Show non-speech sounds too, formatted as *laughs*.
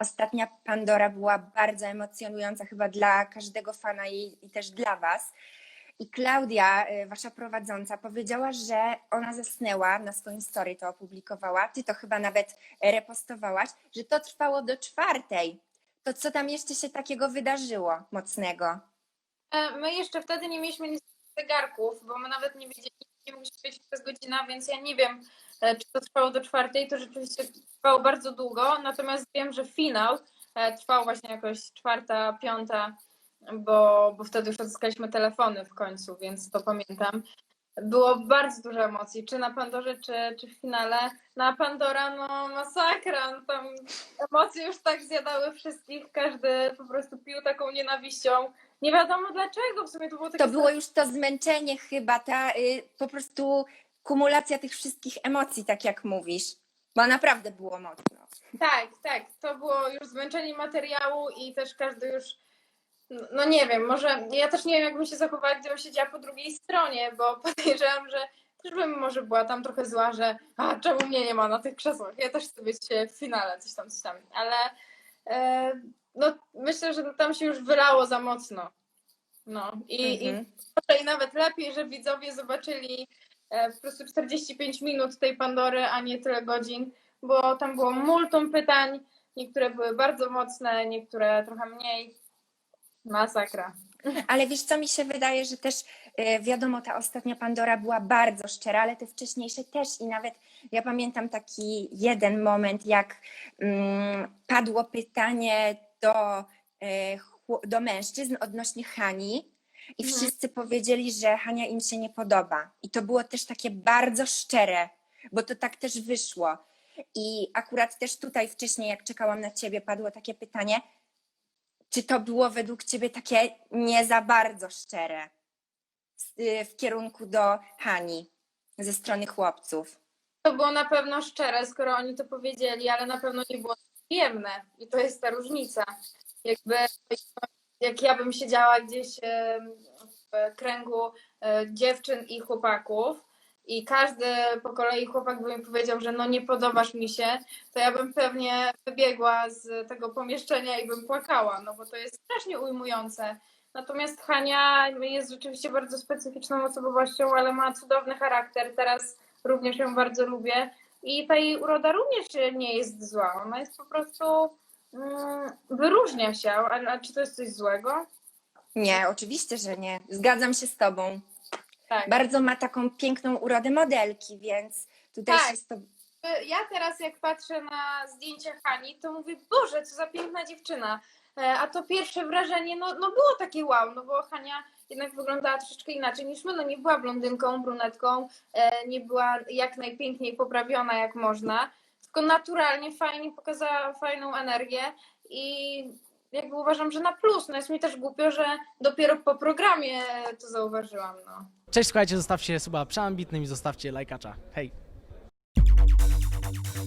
ostatnia Pandora była bardzo emocjonująca chyba dla każdego fana i, i też dla was. I Klaudia, y, wasza prowadząca, powiedziała, że ona zasnęła, na swoim story to opublikowała, ty to chyba nawet repostowałaś, że to trwało do czwartej. To co tam jeszcze się takiego wydarzyło mocnego? E, My jeszcze wtedy nie mieliśmy nic zegarków, bo my nawet nie wiedzieliśmy, nie mogliśmy wiedzieć, to jest godzina, więc ja nie wiem, czy to trwało do czwartej. To rzeczywiście trwało bardzo długo, natomiast wiem, że finał e, trwał właśnie jakoś czwarta, piąta, bo, bo wtedy już odzyskaliśmy telefony w końcu, więc to pamiętam. Było bardzo dużo emocji, czy na Pandorze, czy, czy w finale. Na Pandora, no masakra, no, tam emocje już tak zjadały wszystkich, każdy po prostu pił taką nienawiścią. Nie wiadomo dlaczego, w sumie to było takie... To było już to zmęczenie chyba, ta y, po prostu kumulacja tych wszystkich emocji, tak jak mówisz. Bo naprawdę było mocno. Tak, tak, to było już zmęczenie materiału i też każdy już, no- nie wiem, może, ja też nie wiem, jak bym się zachowała, gdybym siedziała po drugiej stronie, bo *laughs* podejrzewam, że też bym może była tam trochę zła, że a czemu mnie nie ma na tych krzesłach, ja też chcę być w finale, coś tam, coś tam, ale e, no myślę, że tam się już wylało za mocno. No i, Mhm. i może i nawet lepiej, że widzowie zobaczyli e, po prostu 45 minut tej Pandory, a nie tyle godzin, bo tam było multum pytań, niektóre były bardzo mocne, niektóre trochę mniej. Masakra. Ale wiesz co, mi się wydaje, że też y, wiadomo, ta ostatnia Pandora była bardzo szczera, ale te wcześniejsze też i nawet ja pamiętam taki jeden moment, jak mm, padło pytanie do, chło- do mężczyzn odnośnie Hani i Mhm. wszyscy powiedzieli, że Hania im się nie podoba. I to było też takie bardzo szczere, bo to tak też wyszło. I akurat też tutaj wcześniej, jak czekałam na ciebie, padło takie pytanie, czy to było według ciebie takie nie za bardzo szczere w, y, w kierunku do Hani ze strony chłopców? To było na pewno szczere, skoro oni to powiedzieli, ale na pewno nie było przyjemne. I to jest ta różnica. Jakby jak ja bym siedziała gdzieś w kręgu e, dziewczyn i chłopaków i każdy po kolei chłopak by mi powiedział, że no nie podobasz mi się, to ja bym pewnie wybiegła z tego pomieszczenia i bym płakała, no bo to jest strasznie ujmujące. Natomiast Hania jest rzeczywiście bardzo specyficzną osobowością, ale ma cudowny charakter. Teraz również ją bardzo lubię. I ta jej uroda również nie jest zła. Ona jest po prostu. Mm, wyróżnia się. A, a czy to jest coś złego? Nie, oczywiście, że nie. Zgadzam się z tobą. Tak. Bardzo ma taką piękną urodę modelki, więc tutaj Tak. się z tobą... Ja teraz, jak patrzę na zdjęcia Hani, to mówię, Boże, co za piękna dziewczyna. E, A to pierwsze wrażenie, no, no było takie wow, no bo Hania jednak wyglądała troszeczkę inaczej niż my. No nie była blondynką, brunetką, e, nie była jak najpiękniej poprawiona jak można, tylko naturalnie, fajnie pokazała fajną energię i jakby uważam, że na plus. No jest mi też głupio, że dopiero po programie to zauważyłam, no. Cześć, słuchajcie, zostawcie suba przeambitnym i zostawcie lajkacza. Hej!